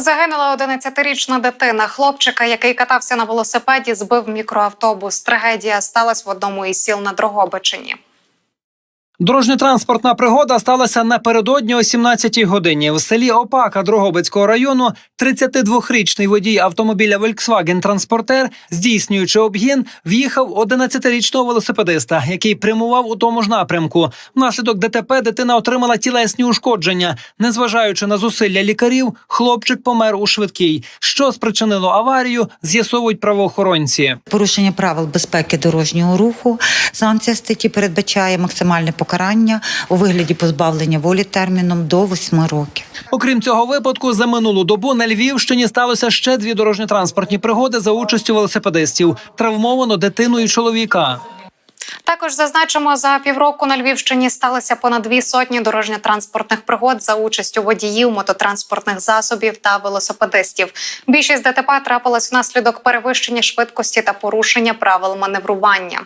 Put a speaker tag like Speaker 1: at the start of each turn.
Speaker 1: Загинула 11-річна дитина. Хлопчика, який катався на велосипеді, збив мікроавтобус. Трагедія сталася в одному із сіл на Дрогобичині.
Speaker 2: Дорожньо-транспортна пригода сталася напередодні о 17-й годині. В селі Опака Дрогобицького району 32-річний водій автомобіля Volkswagen Транспортер, здійснюючи обгін, в'їхав 11-річного велосипедиста, який прямував у тому ж напрямку. Внаслідок ДТП дитина отримала тілесні ушкодження. Незважаючи на зусилля лікарів, хлопчик помер у швидкій. Що спричинило аварію, з'ясовують правоохоронці.
Speaker 3: Порушення правил безпеки дорожнього руху. Санкція статті передбачає максимальне покарання у вигляді позбавлення волі терміном до 8 років.
Speaker 2: Окрім цього випадку, за минулу добу на Львівщині сталося ще дві дорожньо-транспортні пригоди за участю велосипедистів. Травмовано дитину і чоловіка.
Speaker 1: Також зазначимо, за півроку на Львівщині сталося понад дві сотні дорожньо-транспортних пригод за участю водіїв, мототранспортних засобів та велосипедистів. Більшість ДТП трапилась внаслідок перевищення швидкості та порушення правил маневрування.